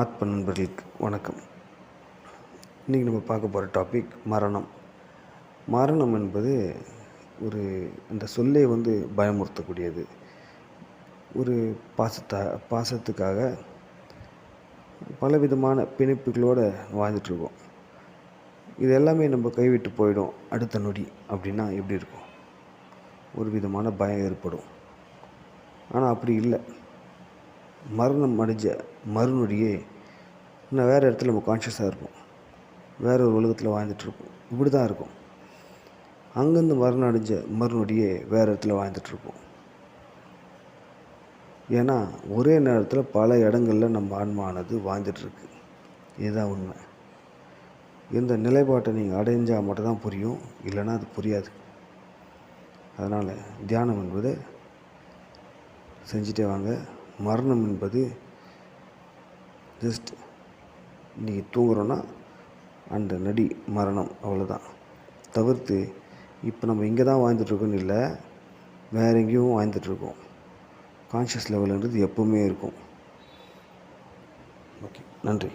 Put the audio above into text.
ஆத்ம நண்பர்களுக்கு வணக்கம். இன்றைக்கி நம்ம பார்க்க போகிற டாபிக் மரணம். மரணம் என்பது ஒரு அந்த சொல்லே வந்து பயமுறுத்தக்கூடியது. ஒரு பாசத்தா பாசத்துக்காக பலவிதமான பிணைப்புகளோடு வாழ்ந்துட்டுருக்கோம் இது எல்லாமே நம்ம கைவிட்டு போயிடும் அடுத்த நொடி அப்படின்னா எப்படி இருக்கும்? ஒரு விதமான பயம் ஏற்படும். ஆனால் அப்படி இல்லை. மரணம் அடைஞ்ச மறுநொடியே இன்னும் வேறு இடத்துல நம்ம கான்ஷியஸாக இருப்போம். வேறு ஒரு உலகத்தில் வாழ்ந்துட்டுருப்போம் இப்படி தான் இருக்கும். அங்கேருந்து மரணம் அடைஞ்ச மறுநொடியே வேறு இடத்துல வாழ்ந்துட்டுருப்போம் ஏன்னா ஒரே நேரத்தில் பல இடங்களில் நம்ம ஆன்மானது வாழ்ந்துட்டுருக்கு இதுதான் உண்மை. இந்த நிலைப்பாட்டை நீங்கள் அடைஞ்சால் மட்டும்தான் புரியும். இல்லைன்னா அது புரியாது. அதனால் தியானம் என்பது செஞ்சுட்டே வாங்க. மரணம் என்பது ஜஸ்ட் இன்றைக்கி தூங்குறோன்னா அந்த நடி மரணம் அவ்வளோதான் தவிர்த்து இப்போ நம்ம இங்கே தான் வாழ்ந்துட்டுருக்கோன்னு இல்லை வேறு எங்கேயும் வாழ்ந்துட்டுருக்கோம். கான்ஷியஸ் லெவலுன்றது எப்போவுமே இருக்கும். ஓகே நன்றி.